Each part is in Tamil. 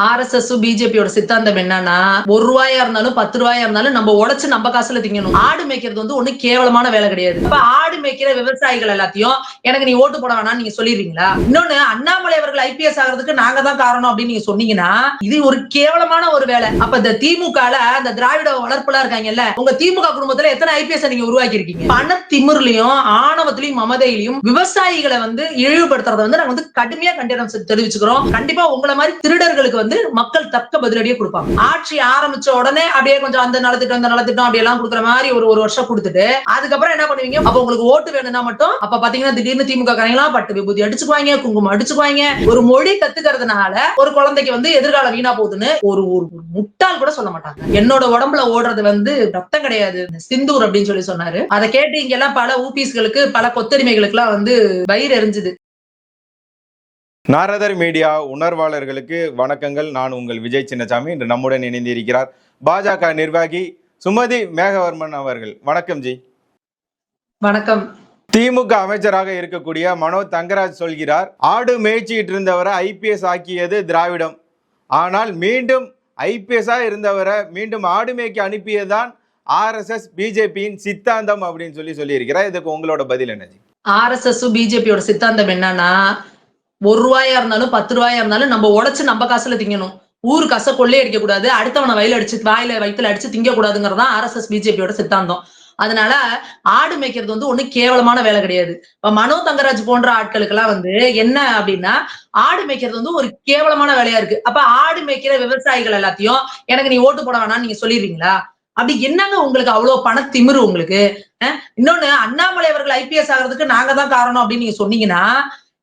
ஆர்எஸ்எஸ் பிஜேபியோட சித்தாந்தம் என்னன்னா ஒரு ரூபாயா இருந்தாலும் பத்து ரூபாயா இருந்தாலும் நம்ம உடச்சு நம்ம காசுல திங்கணும். ஆடு மேய்க்கிறது வந்து ஒண்ணு கேவலமான வேலை கிடையாது. இப்ப ஆடு மேய்க்கிற விவசாயிகள் எல்லாத்தையும் எனக்கு நீ ஓட்டு போட வேணாம் நீங்க சொல்லிடுறீங்களா? இன்னொன்னு அண்ணாமலை அவர்கள் ஐபிஎஸ் ஆகிறதுக்கு நாங்க தான் காரணம் அப்படின்னு நீங்க சொன்னீங்கன்னா இது ஒரு கேவலமான ஒரு வேலை. அப்ப இந்த திமுகல அந்த திராவிட வளர்ப்புலாம் இருக்காங்கல்ல உங்க திமுக குடும்பத்துல எத்தனை ஐபிஎஸ் நீங்க உருவாக்கி இருக்கீங்க பண திமிர்லயும் ஆணவத்திலையும் மமதையிலையும் விவசாயிகளை வந்து இழிவுபடுத்துறத வந்து நாங்க வந்து கடுமையா கண்டனம் தெரிவிச்சுக்கிறோம். கண்டிப்பா உங்களை மாதிரி திருடர்களுக்கு வந்து மக்கள் தக்க பதிலடியே கொடுப்பாங்க. ஆட்சி ஆரம்பிச்ச உடனே அப்படியே கொஞ்சம் அந்த நலத்திட்டம் இந்த நலத்திட்டம் அப்படி எல்லாம் கொடுக்குற மாதிரி ஒரு ஒரு வருஷம் கொடுத்துட்டு அதுக்கப்புறம் என்ன பண்ணுவீங்க? அப்ப உங்களுக்கு ஓட்டு வேணும்னா மட்டும் அப்ப பாத்தீங்கன்னா திடீர்னு திமுக காரங்களாம் பட்டு விபூதி அடிச்சுக்குவாங்க குங்குமம் அடிச்சுக்குவாங்க. ஒரு மொழி கத்துக்கிறதுனால ஒரு குழந்தைக்கு வந்து எதிர்காலம் வீணா போகுதுன்னு ஒரு ஒரு முட்டாள் கூட சொல்ல மாட்டாங்க. என்னோட உடம்புல ஓடுறது வந்து ரத்தம் கிடையாது. சிந்தூர் அப்படின்னு சொல்லி சொன்னாரு. அதை கேட்டு இங்க எல்லாம் பல ஊபிஸ்களுக்கு பல கொத்தடிமைகளுக்கு எல்லாம் வந்து வயிறு எரிஞ்சுது. நாரதர் மீடியா உணர்வாளர்களுக்கு வணக்கங்கள். நான் உங்கள் விஜய் சின்னசாமி. இன்று நம்முடன் இணைந்திருக்கிறார் பாஜக நிர்வாகி சுமதி மேகவர்மன் அவர்கள். வணக்கம் ஜி. வணக்கம். திமுக அமைச்சராக இருக்கக்கூடிய மனோ தங்கராஜ் சொல்கிறார் ஆடு மேய்ச்சிட்டு இருந்தவரை ஐபிஎஸ் ஆக்கியது திராவிடம். ஆனால் மீண்டும் ஐபிஎஸ்ஆ இருந்தவரை மீண்டும் ஆடு மேய்க்க அனுப்பியதுதான் ஆர்எஸ்எஸ் பிஜேபியின் சித்தாந்தம் அப்படின்னு சொல்லி சொல்லியிருக்கிறார். இதுக்கு உங்களோட பதில் என்ன ஜி? ஆர்எஸ்எஸ் பிஜேபியோட சித்தாந்தம் என்னன்னா ஒரு ரூபாயா இருந்தாலும் பத்து ரூபாயா இருந்தாலும் நம்ம உடைச்சு நம்ம காசுல திங்கணும். ஊர் கச கொள்ளே அடிக்க கூடாது அடுத்தவனை வயல அடிச்சு வாயில வயிற்றுல அடிச்சு திங்க கூடாதுங்கிறதா ஆர்எஸ்எஸ் பிஜேபியோட சித்தாந்தம். அதனால ஆடு மேய்க்கிறது வந்து ஒண்ணு கேவலமான வேலை கிடையாது. இப்ப மனோ தங்கராஜ் போன்ற ஆட்களுக்கு எல்லாம் வந்து என்ன அப்படின்னா ஆடு மேய்க்கிறது வந்து ஒரு கேவலமான வேலையா இருக்கு. அப்ப ஆடு மேய்க்கிற விவசாயிகள் எல்லாத்தையும் எனக்கு நீ ஓட்டு போட வேணாம்னு நீங்க சொல்லிடுறீங்களா? அப்படி என்னங்க உங்களுக்கு அவ்வளவு பண திமிரு உங்களுக்கு? இன்னொன்னு அண்ணாமலை அவர்கள் ஐபிஎஸ் ஆகிறதுக்கு நாங்க தான் காரணம் அப்படின்னு நீங்க சொன்னீங்கன்னா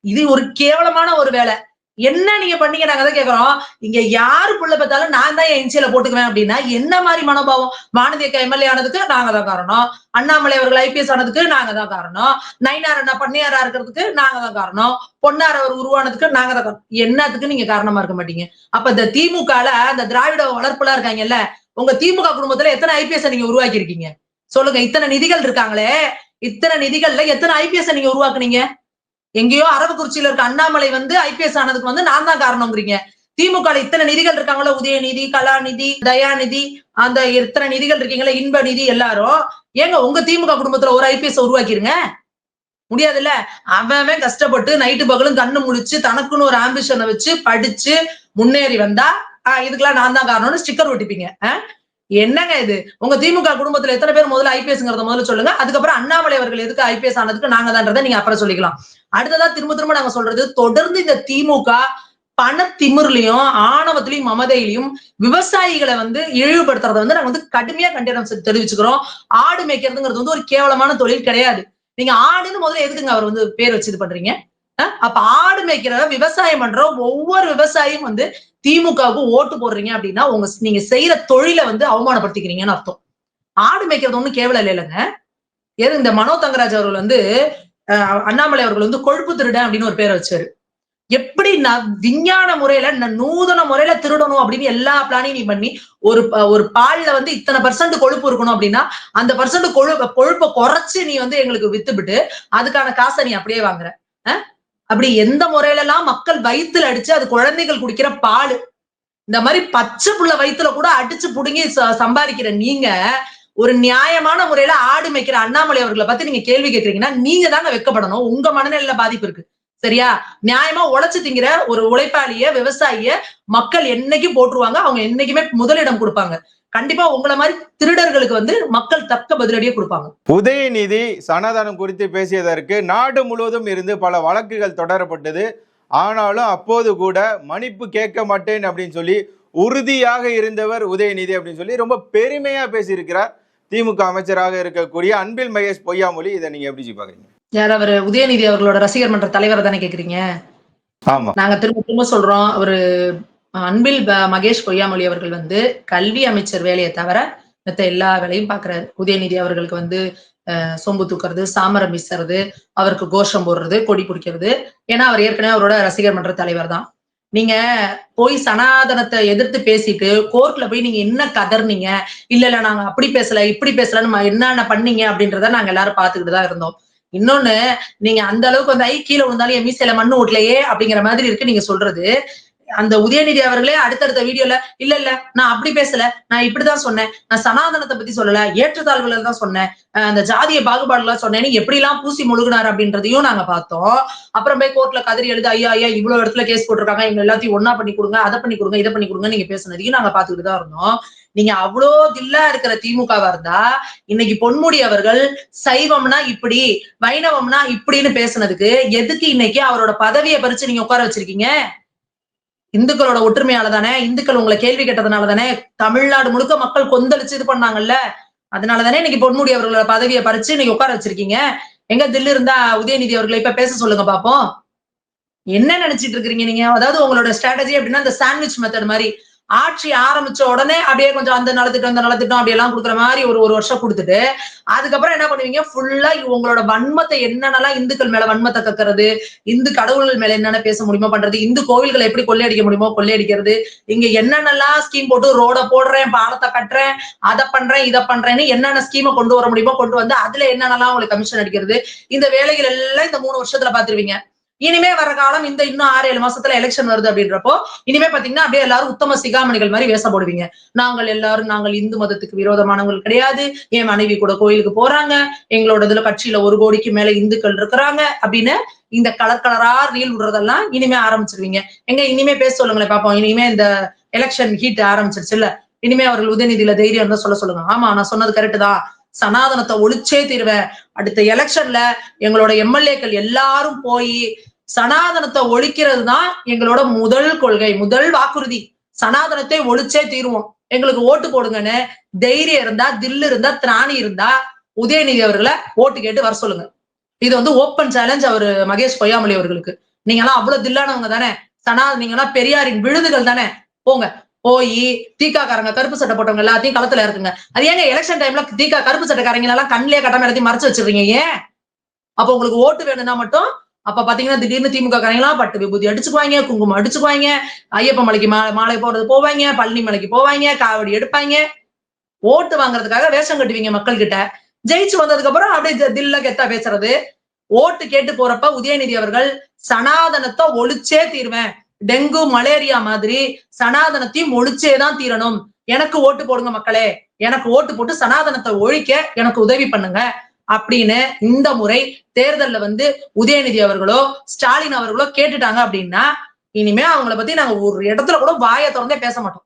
இது ஒரு கேவலமான ஒரு வேலை. என்ன நீங்க பண்ணீங்க? நாங்க தான் கேக்குறோம். இங்க யாரு புள்ள பார்த்தாலும் நான் தான் என் இன்சியில போட்டுக்குவேன் அப்படின்னா என்ன மாதிரி மனோபாவம்? வானதி அக்கா எம்எல்ஏ ஆனதுக்கு நாங்க தான் காரணம். அண்ணாமலை அவர்கள் ஐபிஎஸ் ஆனதுக்கு நாங்க தான் காரணம். நயினார் அண்ணா பண்ணையாரா இருக்கிறதுக்கு நாங்க தான் காரணம். பொன்னார் அவர் உருவானதுக்கு நாங்க தான் காரணம். என்னத்துக்கு நீங்க காரணமா இருக்க மாட்டீங்க? அப்ப இந்த திமுகல அந்த திராவிட வளர்ப்புலாம் இருக்காங்கல்ல உங்க திமுக குடும்பத்துல எத்தனை ஐபிஎஸ் நீங்க உருவாக்கி இருக்கீங்க சொல்லுங்க. இத்தனை நிதிகள் இருக்காங்களே. இத்தனை நிதிகள்ல எத்தனை ஐபிஎஸ் நீங்க உருவாக்குனீங்க? எங்கேயோ அரவக்குறிச்சியில இருக்க அண்ணாமலை வந்து ஐபிஎஸ் ஆனதுக்கு வந்து நான் தான் காரணம்ங்கிறீங்க. திமுக இத்தனை நிதிகள் இருக்காங்களோ? உதயநிதி கலாநிதி தயாநிதி அந்த இத்தனை நிதிகள் இருக்கீங்களா? இன்ப நிதி எல்லாரும். ஏங்க உங்க திமுக குடும்பத்துல ஒரு ஐபிஎஸ் உருவாக்கிருங்க? முடியாதுல்ல? அவன் அவன் கஷ்டப்பட்டு நைட்டு பகலும் கண்ணு முழிச்சு தனக்குன்னு ஒரு ஆம்பிஷனை வச்சு படிச்சு முன்னேறி வந்தா ஆஹ் இதுக்கெல்லாம் நான் தான் காரணம்னு ஸ்டிக்கர் ஒட்டிப்பீங்க ஆஹ் என்னங்க இது? உங்க திமுக குடும்பத்துல எத்தனை பேர் முதல்ல ஐபிஎஸ்ங்கிறத முதல்ல சொல்லுங்க. அதுக்கப்புறம் அண்ணாமலை அவர்கள் எதுக்கு ஐபிஎஸ் ஆனதுக்கு நாங்க தான்றதை நீங்க அப்புறம் சொல்லிக்கலாம். அடுத்ததா திரும்ப திரும்ப நாங்க சொல்றது தொடர்ந்து இந்த திமுக பண திமிர்லயும் ஆணவத்திலையும் மமதையிலையும் விவசாயிகளை வந்து இழிவுபடுத்துறத வந்து நாங்க வந்து கடுமையா கண்டனம் செ- தெரிவிச்சுக்கிறோம். ஆடு மேய்க்கிறதுங்கிறது வந்து ஒரு கேவலமான தொழில் கிடையாது. நீங்க ஆடுன்னு முதல்ல எதுக்குங்க அவர் வந்து பேர் வச்சு இது பண்றீங்க? அப்ப ஆடு மேய்க்கிற விவசாயம் பண்ற ஒவ்வொரு விவசாயியும் வந்து திமுகவுக்கு ஓட்டு போடுறீங்க அப்படின்னா உங்க நீங்க செய்யற தொழிலை வந்து அவமானப்படுத்திக்கிறீங்கன்னு அர்த்தம். ஆடு மேய்க்கிறது ஒண்ணும் கேவலம் இல்லைங்க. ஏது இந்த மனோ தங்கராஜ் அவர்கள் வந்து அண்ணாமலை அவர்கள் வந்து கொழுப்பு திருடன் அப்படின்னு ஒரு பேரை வச்சாரு. எப்படி நான் விஞ்ஞான முறையில நூதன முறையில திருடணும் அப்படின்னு எல்லா பிளானையும் நீ பண்ணி ஒரு ஒரு பால்ல வந்து இத்தனை பர்சன்ட் கொழுப்பு இருக்கணும் அப்படின்னா அந்த பர்சன்ட் கொழு கொழுப்பை குறைச்சு நீ வந்து எங்களுக்கு வித்துபிட்டு அதுக்கான காசை நீ அப்படியே வாங்குற. அஹ்? அப்படி எந்த முறையில எல்லாம் மக்கள் வயித்துல அடிச்சு அது குழந்தைகள் குடிக்கிற பால் இந்த மாதிரி பச்சை புள்ள வயித்துல கூட அடிச்சு புடுங்கி ச- சம்பாதிக்கிற நீங்க ஒரு நியாயமான முறையில ஆடு மேய்க்கிற அண்ணாமலை அவர்களை பத்தி நீங்க கேள்வி கேட்கறீங்கன்னா நீங்க தாங்க வெக்கப்படணும். உங்க மனநிலையில பாதிப்பு இருக்கு. சரியா? நியாயமா உழைச்சு திங்கிற ஒரு உழைப்பாளிய விவசாயிய மக்கள் என்னைக்கும் போட்டுருவாங்க. அவங்க என்னைக்குமே முதலிடம் கொடுப்பாங்க. கண்டிப்பா உங்களை மாதிரி திருடர்களுக்கு வந்து மக்கள் தக்க பதிலடியே கொடுப்பாங்க. உதயநிதி சனாதனம் குறித்து பேசியதற்கு நாடு முழுவதும் இருந்து பல வழக்குகள் தொடரப்பட்டது. ஆனாலும் அப்போது கூட மன்னிப்பு கேட்க மாட்டேன் அப்படின்னு சொல்லி உறுதியாக இருந்தவர் உதயநிதி அப்படின்னு சொல்லி ரொம்ப பெருமையா பேசியிருக்கிறார். திமுக அமைச்சராக இருக்கக்கூடிய அன்பில் மகேஷ் பொய்யாமொழி இதை நீங்க எப்படி பாக்குறீங்க யார் அவர்? உதயநிதி அவர்களோட ரசிகர் மன்ற தலைவரை தானே கேக்குறீங்க? ஆமா. நாங்க திரும்ப திரும்ப சொல்றோம். அவரு அன்பில் மகேஷ் பொய்யாமொழி அவர்கள் வந்து கல்வி அமைச்சர் வேலையை தவிர மத்த எல்லா வேலையும் பாக்குறாரு. உதயநிதி அவர்களுக்கு வந்து சொம்பு தூக்குறது சாமரம் வீசுறது அவருக்கு கோஷம் போடுறது கொடி பிடிக்கிறது. ஏன்னா அவர் ஏற்கனவே அவரோட ரசிகர் மன்ற தலைவர் தான். நீங்க போய் சனாதனத்தை எதிர்த்து பேசிட்டு கோர்ட்ல போய் நீங்க என்ன கதர்னீங்க? இல்ல இல்ல நாங்க அப்படி பேசல இப்படி பேசலன்னு என்னென்ன பண்ணீங்க? அப்படின்றத நாங்க எல்லாரும் பாத்துக்கிட்டு தான் இருந்தோம். இன்னொன்னு நீங்க அந்த அளவுக்கு வந்து ஐ கீழே விழுந்தாலும் என் மீசையில மண்ணு ஓட்டலையே அப்படிங்கிற மாதிரி இருக்கு நீங்க சொல்றது. அந்த உதயநிதி அவர்களே அடுத்தடுத்த வீடியோல இல்ல இல்ல நான் அப்படி பேசல. நான் இப்படிதான் சொன்னேன். நான் சனாதனத்தை பத்தி சொல்லல. ஏற்றத்தாழ்வுல தான் சொன்னேன். அந்த ஜாதிய பாகுபாடுலாம் சொன்னேன்னு எப்படி எல்லாம் பூசி முழுகினார் அப்படின்றதையும் நாங்க பார்த்தோம். அப்புறம் போய் கோர்ட்ல கதறி எழுது ஐயா ஐயா இவ்வளவு இடத்துல கேஸ் போட்டிருக்காங்க. இவங்க எல்லாத்தையும் ஒன்னா பண்ணி கொடுங்க அதை பண்ணி கொடுங்க இதை பண்ணி கொடுங்க நீங்க பேசுனதையும் நாங்க பாத்துக்கிட்டு தான் இருந்தோம். நீங்க அவ்வளோ தில்லா இருக்கிற திமுகவா இருந்தா இன்னைக்கு பொன்முடி அவர்கள் சைவம்னா இப்படி வைணவம்னா இப்படின்னு பேசுனதுக்கு எதுக்கு இன்னைக்கு அவரோட பதவியை பறிச்சு நீங்க உட்கார வச்சிருக்கீங்க? இந்துக்களோட ஒற்றுமையால தானே இந்துக்கள் உங்களை கேள்வி கேட்டதுனால தானே தமிழ்நாடு முழுக்க மக்கள் கொந்தளிச்சு இது பண்ணாங்கல்ல? அதனால தானே இன்னைக்கு பொன்முடி அவர்களோட பதவியை பறிச்சு இன்னைக்கு உட்கார வச்சிருக்கீங்க? எங்க தில்லு இருந்தா உதயநிதி அவர்களை இப்ப பேச சொல்லுங்க பாப்போம். என்ன நினைச்சிட்டு இருக்கிறீங்க நீங்க? அதாவது உங்களோட ஸ்ட்ராட்டஜி அப்படின்னா இந்த சாண்ட்விச் மெத்தட் மாதிரி. ஆட்சி ஆரம்பிச்ச உடனே அப்படியே கொஞ்சம் அந்த நலத்திட்டம் அந்த நலத்திட்டம் அப்படியெல்லாம் கொடுக்குற மாதிரி ஒரு ஒரு வருஷம் கொடுத்துட்டு அதுக்கப்புறம் என்ன பண்ணுவீங்க? ஃபுல்லா உங்களோட வன்மத்தை என்னென்னலாம் இந்துக்கள் மேல வன்மத்தை கக்கிறது இந்து கடவுள்கள் மேல என்னென்ன பேச முடியுமோ பண்றது இந்து கோவில்களை எப்படி கொள்ளையடிக்க முடியுமோ கொள்ளையடிக்கிறது இங்க என்னென்னலாம் ஸ்கீம் போட்டு ரோட போடுறேன் பாலத்தை கட்டுறேன் அதை பண்றேன் இதை பண்றேன்னு என்னென்ன ஸ்கீமை கொண்டு வர முடியுமோ கொண்டு வந்து அதுல என்னென்னலாம் உங்களுக்கு கமிஷன் அடிக்கிறது இந்த வேலைகள் எல்லாம் இந்த மூணு வருஷத்துல பாத்துருவீங்க இனிமே வர காலம் இந்த இன்னும் ஆறு ஏழு மாசத்துல எலெக்ஷன் வருது அப்படின்றப்போ இனிமே பாத்தீங்கன்னா அப்படியே எல்லாரும் உத்தம சிகாமணிகள் மாதிரி வேஷம் போடுவீங்க. நாங்கள் எல்லாரும் நாங்கள் இந்து மதத்துக்கு விரோதமானவங்கள் கிடையாது. என் மனைவி கூட கோயிலுக்கு போறாங்க. எங்களோட இதுல கட்சியில ஒரு கோடிக்கு மேல இந்துக்கள் இருக்கிறாங்க அப்படின்னு இந்த கலர் கலரா ரீல் விடுறதெல்லாம் இனிமே ஆரம்பிச்சிருவீங்க. எங்க இனிமே பேச சொல்லுங்களேன் பாப்போம். இனிமே இந்த எலெக்ஷன் ஹீட் ஆரம்பிச்சிருச்சு இல்ல? இனிமே அவர்கள் உதயநிதியில தைரியம் தான் சொல்ல சொல்லுங்க. ஆமா நான் சொன்னது கரெக்ட் தான். சனாதனத்தை ஒழிச்சே தீருவேன். அடுத்த எலெக்ஷன்ல எங்களோட எம்எல்ஏக்கள் எல்லாரும் போய் சனாதனத்தை ஒழிக்கிறது தான் எங்களோட முதல் கொள்கை முதல் வாக்குறுதி. சனாதனத்தை ஒழிச்சே தீருவோம். எங்களுக்கு ஓட்டு போடுங்கன்னு தைரியம் இருந்தா தில்லு இருந்தா திராணி இருந்தா உதயநிதி அவர்களை ஓட்டு கேட்டு வர சொல்லுங்க. இது வந்து ஓப்பன் சேலஞ்ச் அவரு மகேஷ் பொய்யாமொழி அவர்களுக்கு. நீங்க எல்லாம் அவ்வளவு தில்லானவங்க தானே? சனா நீங்க எல்லாம் பெரியாரின் விழுதுகள் தானே? போங்க. போய் தீக்காக்காரங்க கருப்பு சட்டை போட்டவங்க எல்லாத்தையும் களத்துல இருக்குங்க அது ஏங்க எலெக்ஷன் டைம்ல தீக்கா கருப்பு சட்டைக்காரங்க எல்லாம் கண்ணிலே கட்டாம எல்லாத்தையும் மறைச்சு வச்சிருக்கீங்க ஏன்? அப்ப உங்களுக்கு ஓட்டு வேணும்னா மட்டும் அப்ப பாத்தீங்கன்னா திடீர்னு திமுக காரங்களா பட்டு விபூதி அடிச்சுக்குவாங்க குங்குமம் அடிச்சுக்குவாங்க ஐயப்ப மலைக்கு மா- மாலை போடுறது போவாங்க பழனி மலைக்கு போவாங்க காவடி எடுப்பாங்க. ஓட்டு வாங்குறதுக்காக வேஷம் கட்டுவீங்க மக்கள் கிட்ட ஜெயிச்சு வந்ததுக்கு அப்புறம் அப்படியே தில்ல கெத்தா பேசுறது. ஓட்டு கேட்டு போறப்ப உதயநிதி அவர்கள் சனாதனத்தை ஒழிச்சே தீர்வேன். டெங்கு மலேரியா மாதிரி சனாதனத்தையும் ஒழிச்சே தான் தீரணும். எனக்கு ஓட்டு போடுங்க மக்களே. எனக்கு ஓட்டு போட்டு சனாதனத்தை ஒழிக்க எனக்கு உதவி பண்ணுங்க. அப்படின்னு இந்த முறை தேர்தல்ல வந்து உதயநிதி அவர்களோ ஸ்டாலின் அவர்களோ கேட்டுட்டாங்க அப்படின்னா இனிமே அவங்கள பத்தி நாங்க ஒரு இடத்துல கூட வாயை திறந்தே பேச மாட்டோம்.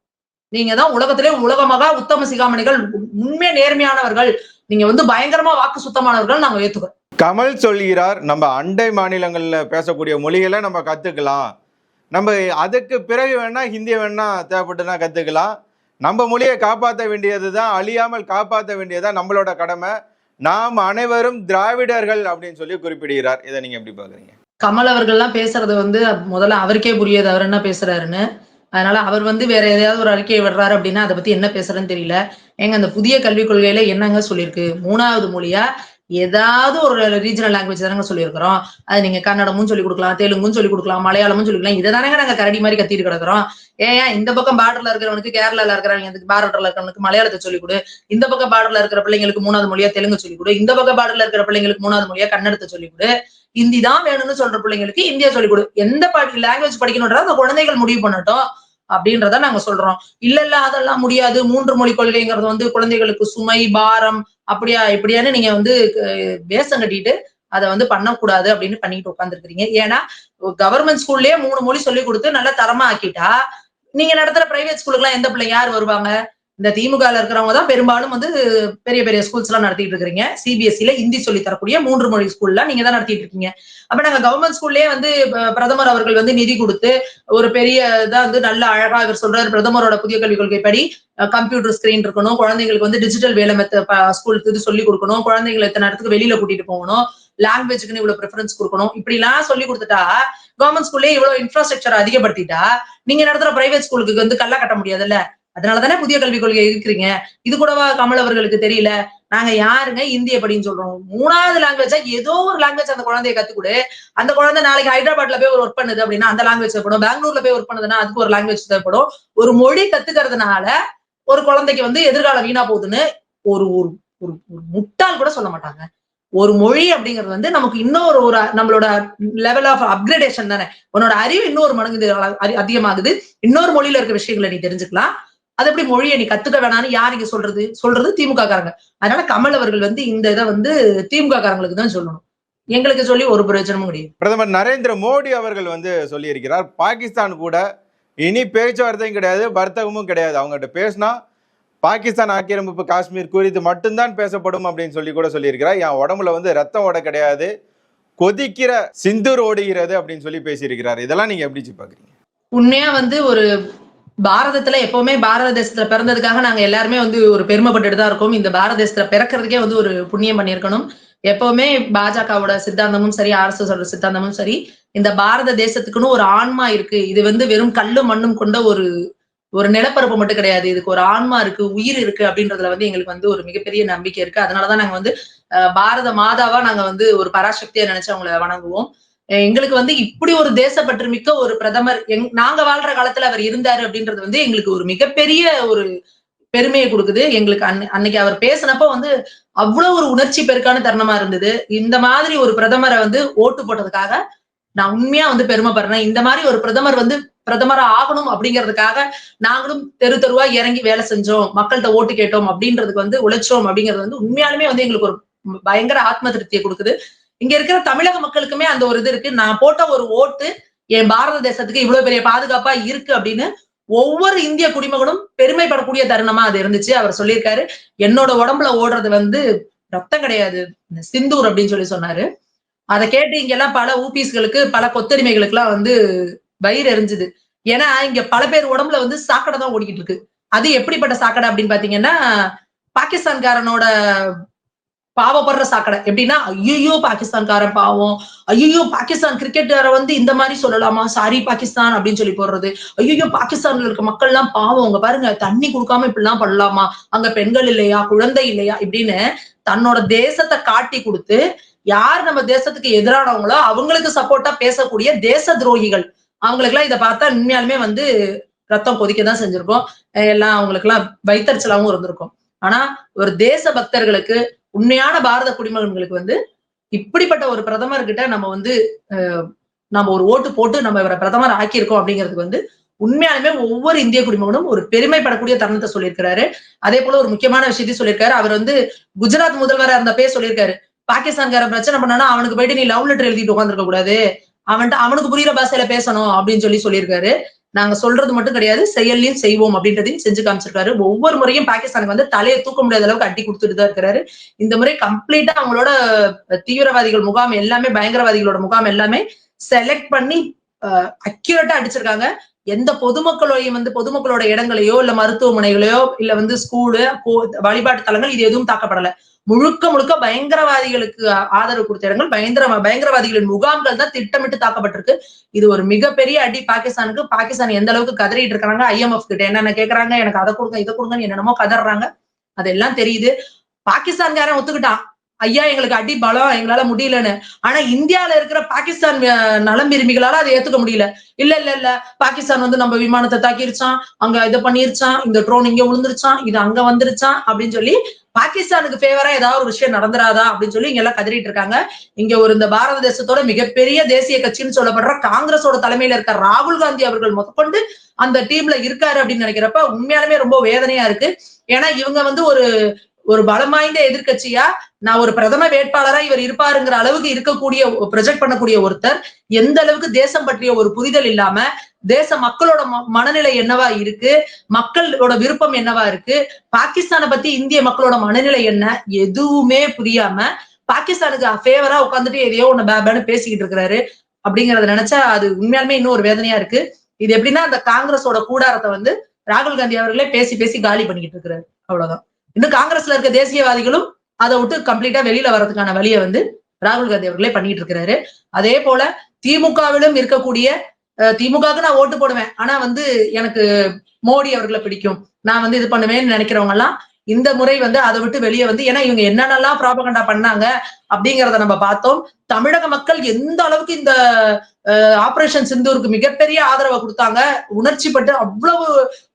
நீங்க தான் உலகத்திலே உலகமாக உத்தம சிகாமணிகள் உண்மை நேர்மையானவர்கள் நீங்க வந்து பயங்கரமா வாக்கு சுத்தமானவர்கள் நாங்க ஏத்துக்கிறோம். கமல் சொல்கிறார் நம்ம அண்டை மாநிலங்கள்ல பேசக்கூடிய மொழிகளை நம்ம கத்துக்கலாம். நம்ம அதுக்கு பிறகு வேணா ஹிந்தி வேணா தேவைப்பட்டுனா கத்துக்கலாம். நம்ம மொழியை காப்பாற்ற வேண்டியது தான் அழியாமல் காப்பாற்ற வேண்டியதுதான் நம்மளோட கடமை. நாம் அனைவரும் திராவிடர்கள் அப்படின்னு சொல்லி குறிப்பிடுகிறார். இதை நீங்க எப்படி பாக்குறீங்க கமல் அவர்கள்லாம் பேசுறது வந்து முதல்ல அவருக்கே புரியாது. அவர் என்ன பேசுறாருன்னு. அதனால அவர் வந்து வேற ஏதாவது ஒரு அறிக்கையை விடுறாரு அப்படின்னா அதை பத்தி என்ன பேசுறேன்னு தெரியல. ஏங்க அந்த புதிய கல்விக் கொள்கையில என்னங்க சொல்லியிருக்கு? மூணாவது மொழியா ஏதாவது ஒரு ரீஜனல் லாங்குவேஜ் தானங்க சொல்லியிருக்கிறோம். அது நீங்க கன்னடமும் சொல்லி கொடுக்கலாம் தெலுங்கும் சொல்லி கொடுக்கலாம் மலையாளமும் சொல்லி கொடுக்கலாம். இதை தானங்க நாங்க கரடி மாதிரி கத்திட்டு கிடக்குறோம். ஏன் இந்த பக்கம் பார்டர்ல இருக்கிறவனுக்கு கேரளால இருக்கிறவங்க பார்டர்ல இருக்கிறவனுக்கு மலையாளத்தை சொல்லிக் கொடு. இந்த பக்கம் பார்டர்ல இருக்கிற பிள்ளைங்களுக்கு மூணாவது மொழியா தெலுங்கு சொல்லிக் கொடு. இந்த பக்கம் பார்டர்ல இருக்கிற பிள்ளைங்களுக்கு மூணாவது மொழியா கன்னடத்தை சொல்லிக் கொடு. ஹிந்தி தான் வேணும்னு சொல்ற பிள்ளைங்களுக்கு இந்தியா சொல்லிக் கொடு. எந்த லாங்குவேஜ் படிக்கணும்ன்றத அந்த குழந்தைகள் முடிவு பண்ணட்டும். அப்படின்றத நாங்க சொல்றோம். இல்ல இல்ல அதெல்லாம் முடியாது. மூன்று மொழி கொள்கைங்கிறது வந்து குழந்தைகளுக்கு சுமை பாரம் அப்படியா இப்படியான்னு நீங்க வந்து வேஷம் கட்டிட்டு அதை வந்து பண்ணக்கூடாது அப்படின்னு பண்ணிட்டு உட்காந்துருக்கீங்க ஏன்னா கவர்மெண்ட் ஸ்கூல்லயே மூணு மொழி சொல்லி கொடுத்து நல்லா தரமா ஆக்கிட்டா நீங்க நடத்துற பிரைவேட் ஸ்கூலுக்கு எல்லாம் எந்த பிள்ளைங்க யார் வருவாங்க? இந்த திமுக இருக்கிறவங்க தான் பெரும்பாலும் வந்து பெரிய பெரிய ஸ்கூல்ஸ் எல்லாம் நடத்திட்டு இருக்கிறீங்க. சிபிஎஸ்சில ஹிந்தி சொல்லி தரக்கூடிய மூன்று மொழி ஸ்கூல்ல நீங்க தான் நடத்திட்டு இருக்கீங்க. அப்ப நாங்க கவர்மெண்ட் ஸ்கூல்லயே வந்து பிரதமர் அவர்கள் வந்து நிதி கொடுத்து ஒரு பெரிய இதா வந்து நல்ல அழகா அவர் சொல்றாரு. பிரதமரோட புதிய கல்விக் கொள்கை படி கம்ப்யூட்டர் ஸ்கிரீன் இருக்கணும். குழந்தைங்களுக்கு வந்து டிஜிட்டல் வேலை மெத்த ஸ்கூலுக்கு இது சொல்லி கொடுக்கணும். குழந்தைங்களை இத்தனை இடத்துக்கு வெளியில கூட்டிட்டு போகணும். லாங்குவேஜுக்குன்னு இவ்வளவு ப்ரிஃபரன்ஸ் கொடுக்கணும். இப்படி எல்லாம் சொல்லி கொடுத்துட்டா கவர்மெண்ட் ஸ்கூல்லே இவ்வளவு இன்ஃப்ராஸ்ட்ரக்சர் அதிகப்படுத்திட்டா நீங்க நடத்துற பிரைவேட் ஸ்கூலுக்கு வந்து கல்ல கட்ட முடியாதுல்ல? அதனாலதானே புதிய கல்விக் கொள்கை இருக்கிறீங்க இது கூடவா கமல் அவர்களுக்கு தெரியல? நாங்க யாருங்க? இந்திய படின்னு சொல்றோம். மூணாவது லாங்குவேஜா ஏதோ ஒரு லாங்குவேஜ் அந்த குழந்தைய கத்துக்கொடு. அந்த குழந்தை நாளைக்கு ஹைதராபாத்ல போய் ஒரு ஒர்க் பண்ணுது அப்படின்னா அந்த லாங்குவேஜ் தேவைப்படும் பெங்களூர்ல போய் ஒர்க் பண்ணுதுன்னா அதுக்கு ஒரு லாங்குவேஜ் தேவைப்படும் ஒரு மொழி கத்துக்கிறதுனால ஒரு குழந்தைக்கு வந்து எதிர்காலம் வீணா போகுதுன்னு ஒரு ஒரு ஒரு முட்டால் முட்டாள் கூட சொல்ல மாட்டாங்க. ஒரு மொழி அப்படிங்கிறது வந்து நமக்கு இன்னொரு ஒரு நம்மளோட லெவல் ஆஃப் அப்கிரேடேஷன் தானே. உன்னோட அறிவு இன்னொரு மடங்கு அதிகமாகுது. இன்னொரு மொழியில இருக்க விஷயங்களை நீ தெரிஞ்சுக்கலாம். அது எப்படி மொழியை நீ கத்துக்க வேணாம்னு யார் இங்க சொல்றது? சொல்றது திமுக காரங்க அதனால கமல் அவர்கள் வந்து இந்த இதை வந்து திமுக காரங்களுக்கு தான் சொல்லணும். எங்களுக்கு சொல்லி ஒரு பிரயோஜனமும் கிடையாது. பிரதமர் நரேந்திர மோடி அவர்கள் வந்து சொல்லியிருக்கிறார் பாகிஸ்தான் கூட இனி பேச்சுவார்த்தையும் கிடையாது வர்த்தகமும் கிடையாது. அவங்ககிட்ட பேசினா பாகிஸ்தான் ஆக்கிரமிப்பு காஷ்மீர் குறித்து மட்டும்தான் பேசப்படும் அப்படின்னு சொல்லி கூட சொல்லியிருக்கிறார். என் உடம்புல வந்து ரத்தம் ஓட கிடையாது கொதிக்கிற சிந்தூர் ஓடுகிறது அப்படின்னு சொல்லி பேசியிருக்கிறார். இதெல்லாம் நீங்க எப்படி பாக்குறீங்க உண்மையா வந்து ஒரு பாரதத்துல எப்பவுமே பாரத தேசத்துல பிறந்ததுக்காக நாங்க எல்லாருமே வந்து ஒரு பெருமைப்பட்டுட்டு தான் இருக்கோம். இந்த பாரத தேசத்துல பிறக்கிறதுக்கே வந்து ஒரு புண்ணியம் பண்ணியிருக்கணும். எப்பவுமே பாஜகவோட சித்தாந்தமும் சரி ஆர்எஸ்எஸ் சித்தாந்தமும் சரி இந்த பாரத தேசத்துக்குன்னு ஒரு ஆன்மா இருக்கு. இது வந்து வெறும் கல்லும் மண்ணும் கொண்ட ஒரு ஒரு நிலப்பரப்பு மட்டும் கிடையாது. இதுக்கு ஒரு ஆன்மா இருக்கு உயிர் இருக்கு அப்படின்றதுல வந்து எங்களுக்கு வந்து ஒரு மிகப்பெரிய நம்பிக்கை இருக்கு. அதனாலதான் நாங்க வந்து பாரத மாதாவா நாங்க வந்து ஒரு பராசக்தியா நினைச்சு அவங்கள வணங்குவோம். எங்களுக்கு வந்து இப்படி ஒரு தேசப்பற்று மிக்க ஒரு பிரதமர் எங் நாங்க வாழ்ற காலத்துல அவர் இருந்தாரு அப்படின்றது வந்து எங்களுக்கு ஒரு மிகப்பெரிய ஒரு பெருமையை கொடுக்குது. எங்களுக்கு அன் அன்னைக்கு அவர் பேசினப்ப வந்து அவ்வளவு ஒரு உணர்ச்சி பெருக்கான தருணமா இருந்தது. இந்த மாதிரி ஒரு பிரதமரை வந்து ஓட்டு போட்டதுக்காக நான் உண்மையா வந்து பெருமைப்படுறேன். இந்த மாதிரி ஒரு பிரதமர் வந்து பிரதமரா ஆகணும் அப்படிங்கிறதுக்காக நாங்களும் தெரு தெருவா இறங்கி வேலை செஞ்சோம். மக்கள்கிட்ட ஓட்டு கேட்டோம் அப்படின்றதுக்கு வந்து உழைச்சோம் அப்படிங்கிறது வந்து உண்மையாலுமே வந்து எங்களுக்கு ஒரு பயங்கர ஆத்ம திருப்தியை கொடுக்குது. இங்க இருக்கிற தமிழக மக்களுக்குமே அந்த ஒரு இது இருக்கு. நான் போட்ட ஒரு ஓட்டு என் பாரத தேசத்துக்கு இவ்வளவு பெரிய பாதுகாப்பா இருக்கு அப்படின்னு ஒவ்வொரு இந்திய குடிமகனும் பெருமைப்படக்கூடிய தருணமா அது இருந்துச்சு. அவர் சொல்லியிருக்காரு. என்னோட உடம்புல ஓடுறது வந்து ரத்தம் கிடையாது. இந்த சிந்தூர் அப்படின்னு சொல்லி சொன்னாரு. அதை கேட்டு இங்கெல்லாம் பல ஊபிஸ்களுக்கு பல கொத்தடிமைகளுக்கு எல்லாம் வந்து வயிறு எரிஞ்சுது. ஏன்னா இங்க பல பேர் உடம்புல வந்து சாக்கடை தான் ஓடிக்கிட்டு இருக்கு. அது எப்படிப்பட்ட சாக்கடை அப்படின்னு பாத்தீங்கன்னா பாகிஸ்தான்காரனோட பாவப்படுற சாக்கடை. எப்படின்னா ஐயோ பாகிஸ்தான்காரன் பாவம். ஐயோ பாகிஸ்தான் கிரிக்கெட்டரை வந்து இந்த மாதிரி சொல்லலாமா? சாரி பாகிஸ்தான் அப்படின்னு சொல்லி போடுறது. ஐயோ பாகிஸ்தான்ல இருக்க மக்கள் எல்லாம் பாவம். உங்க பாருங்க தண்ணி கொடுக்காம இப்படிலாம் பண்ணலாமா? அங்க பெண்கள் இல்லையா? குழந்தை இல்லையா? இப்படின்னு தன்னோட தேசத்தை காட்டி கொடுத்து யார் நம்ம தேசத்துக்கு எதிரானவங்களோ அவங்களுக்கு சப்போர்ட்டா பேசக்கூடிய தேச துரோகிகள். அவங்களுக்கு எல்லாம் இதை பார்த்தா உண்மையாலுமே வந்து ரத்தம் கொதிக்க தான் செஞ்சிருக்கோம் எல்லாம் அவங்களுக்கு எல்லாம் வைத்தறிச்சலாவும் இருந்திருக்கும். ஆனா ஒரு தேச பக்தர்களுக்கு உண்மையான பாரத குடிமகன்களுக்கு வந்து இப்படிப்பட்ட ஒரு பிரதமர்கிட்ட நம்ம வந்து நம்ம ஒரு ஓட்டு போட்டு நம்ம இவரை பிரதமர் ஆக்கியிருக்கோம் அப்படிங்கிறதுக்கு வந்து உண்மையாலுமே ஒவ்வொரு இந்திய குடிமகனும் ஒரு பெருமைப்படக்கூடிய தருணத்தை சொல்லியிருக்கிறாரு. அதே போல ஒரு முக்கியமான விஷயத்தையும் சொல்லியிருக்காரு. அவர் வந்து குஜராத் முதல்வரா இருந்தப்பே சொல்லியிருக்காரு. பாகிஸ்தான்கார பிரச்சனை பண்ணனா அவனுக்கு போயிட்டு நீ லவ் லெட்டர் எழுதிட்டு உட்காந்துருக்க கூடாது அவன்கிட்ட அவனுக்கு புரியுற பாஷையில பேசணும் அப்படின்னு சொல்லி சொல்லியிருக்காரு. நாங்க சொல்றது மட்டும் கிடையாது செயல்லையும் செய்வோம் அப்படின்றதையும் செஞ்சு காமிச்சிருக்காரு. ஒவ்வொரு முறையும் பாகிஸ்தானுக்கு வந்து தலையை தூக்க முடியாத அளவுக்கு அட்டி கொடுத்துட்டு தான் இருக்கிறாரு. இந்த முறை கம்ப்ளீட்டா அவங்களோட தீவிரவாதிகள் முகாம் எல்லாமே பயங்கரவாதிகளோட முகாம் எல்லாமே செலக்ட் பண்ணி அக்யூரேட்டா அடிச்சிருக்காங்க. எந்த பொதுமக்களையும் வந்து பொதுமக்களோட இடங்களையோ இல்ல மருத்துவமனைகளையோ இல்ல வந்து ஸ்கூலு வழிபாட்டு தலங்கள் இது எதுவும் தாக்கப்படல. முழுக்க முழுக்க பயங்கரவாதிகளுக்கு ஆதரவு கொடுத்த இடங்கள் பயங்கர பயங்கரவாதிகளின் முகாம்கள் தான் திட்டமிட்டு தாக்கப்பட்டிருக்கு. இது ஒரு மிகப்பெரிய அடி பாகிஸ்தானுக்கு. பாகிஸ்தான் எந்த அளவுக்கு கதறிட்டு இருக்காங்க ஐஎம்எஃப் கிட்ட என்னென்ன கேக்குறாங்க எனக்கு அதை கொடுங்க இதை கொடுங்கன்னு என்னென்னமோ கதறாங்க. அதெல்லாம் தெரியுது. பாகிஸ்தான்காரன் ஒத்துக்கிட்டான். ஐயா எங்களுக்கு அடி பலம் எங்களால முடியலன்னு. ஆனா இந்தியால இருக்கிற பாகிஸ்தான் நலம் விரும்பிகளால அதை ஏத்துக்க முடியல. இல்ல இல்ல இல்ல. பாகிஸ்தான் வந்து நம்ம விமானத்தை தாக்கிருச்சான் அங்க இதை பண்ணிருச்சான் இந்த ட்ரோன் இங்க விழுந்துருச்சான் இது அங்க வந்துருச்சான் அப்படின்னு சொல்லி பாகிஸ்தானுக்கு ஃபேவரா ஏதாவது ஒரு விஷயம் நடந்துராதா அப்படின்னு சொல்லி இங்க எல்லாம் கதறிட்டு இருக்காங்க. இங்க ஒரு இந்த பாரத தேசத்தோட மிகப்பெரிய தேசிய கட்சின்னு சொல்லப்படுற காங்கிரஸோட தலைமையில இருக்க ராகுல் காந்தி அவர்கள் முதற்கொண்டு அந்த டீம்ல இருக்காரு அப்படின்னு நினைக்கிறப்ப உண்மையாலுமே ரொம்ப வேதனையா இருக்கு. ஏன்னா இவங்க வந்து ஒரு ஒரு பலம் வாய்ந்த எதிர்க்கட்சியா நான் ஒரு பிரதம வேட்பாளரா இவர் இருப்பாருங்கிற அளவுக்கு இருக்கக்கூடிய ப்ரொஜெக்ட் பண்ணக்கூடிய ஒருத்தர் எந்த அளவுக்கு தேசம் பற்றிய ஒரு புரிதல் இல்லாம தேச மக்களோட ம- மனநிலை என்னவா இருக்கு மக்களோட விருப்பம் என்னவா இருக்கு பாகிஸ்தானை பத்தி இந்திய மக்களோட மனநிலை என்ன எதுவுமே புரியாம பாகிஸ்தானுக்கு ஃபேவரா உட்காந்துட்டு எதையோ ஒண்ணு பேபேன்னு பேசிக்கிட்டு இருக்கிறாரு அப்படிங்கறத நினைச்சா அது உண்மையாலுமே இன்னும் ஒரு வேதனையா இருக்கு. இது எப்படின்னா அந்த காங்கிரஸோட கூடாரத்தை வந்து ராகுல் காந்தி அவர்களே பேசி பேசி காலி பண்ணிக்கிட்டு இருக்கிறாரு. அவ்வளவுதான். இன்னும் காங்கிரஸ்ல இருக்க தேசியவாதிகளும் அதை விட்டு கம்ப்ளீட்டா வெளியில வர்றதுக்கான வழியை வந்து ராகுல் காந்தி அவர்களே பண்ணிட்டு இருக்கிறாரு. அதே போல திமுகவிலும் இருக்கக்கூடிய அஹ், திமுகவுக்கு நான் ஓட்டு போடுவேன். ஆனா வந்து எனக்கு மோடி அவர்களை பிடிக்கும். நான் வந்து இது பண்ணுவேன்னு நினைக்கிறவங்க எல்லாம் இந்த முறை வந்து அதை விட்டு வெளியே வந்து ஏன்னா இவங்க என்னென்னலாம் ப்ராபகண்டா பண்ணாங்க அப்படிங்கிறத நம்ம பார்த்தோம். தமிழக மக்கள் எந்த அளவுக்கு இந்த ஆபரேஷன் சிந்தூருக்கு மிகப்பெரிய ஆதரவை கொடுத்தாங்க. உணர்ச்சி பட்டு அவ்வளவு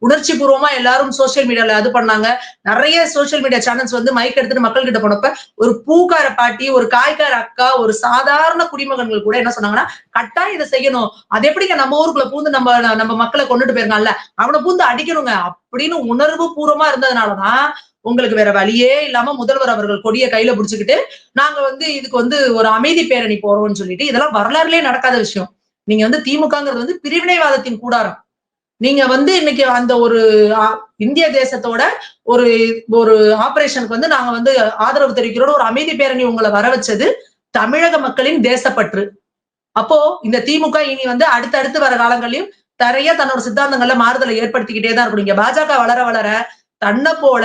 உணர்ச்சி பூர்வமா எல்லாரும் சோசியல் மீடியால அது பண்ணாங்க. நிறைய சோசியல் மீடியா சேனல்ஸ் வந்து மைக் எடுத்துட்டு மக்கள் கிட்ட போனப்ப ஒரு பூக்கார பாட்டி ஒரு காய்கார அக்கா ஒரு சாதாரண குடிமகன்கள் கூட என்ன சொன்னாங்கன்னா கட்டாயம் இதை செய்யணும். அது எப்படிங்க நம்ம ஊருக்குள்ள பூந்து நம்ம நம்ம மக்களை கொண்டுட்டு போயிருக்காங்கல்ல அவனை பூந்து அடிக்கணுங்க. அப்படின்னு உணர்வு பூர்வமா இருந்ததுனாலதான் உங்களுக்கு வேற வழியே இல்லாம முதல்வர் அவர்கள் கொடிய கையில புடிச்சுக்கிட்டு நாங்க வந்து இதுக்கு வந்து ஒரு அமைதி பேரணி போறோம்னு சொல்லிட்டு இதெல்லாம் வரலாறுலயே நடக்காத விஷயம். நீங்க வந்து திமுகங்கிறது வந்து பிரிவினைவாதத்தின் கூடாரம். நீங்க வந்து இன்னைக்கு அந்த ஒரு ஆ, இந்திய தேசத்தோட ஒரு ஒரு ஆபரேஷனுக்கு வந்து நாங்க வந்து ஆதரவு தெரிவிக்கிறோம் ஒரு அமைதி பேரணி உங்களை வர வச்சது தமிழக மக்களின் தேசப்பற்று. அப்போ இந்த திமுக இனி வந்து அடுத்தடுத்து வர காலங்களையும் நிறைய தன்னோட சித்தாந்தங்கள்ல மாறுதலை ஏற்படுத்திக்கிட்டே தான் இருக்கணும் இங்க பாஜக வளர வளர தன்னை போல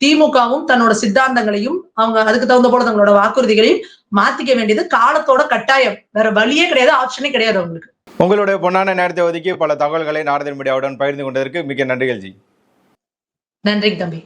திமுகவும் தன்னோட சித்தாந்தங்களையும் அவங்க அதுக்கு தகுந்த போல தங்களோட வாக்குறுதிகளையும் மாத்திக்க வேண்டியது காலத்தோட கட்டாயம். வேற வழியே கிடையாது ஆப்ஷனே கிடையாது அவங்களுக்கு. உங்களுடைய பொன்னான நேரத்தை ஒதுக்கி பல தகவல்களை நாரதன் மீடியாவுடன் பகிர்ந்து கொண்டதற்கு மிக்க நன்றிகள் ஜி. நன்றிங்க தம்பி.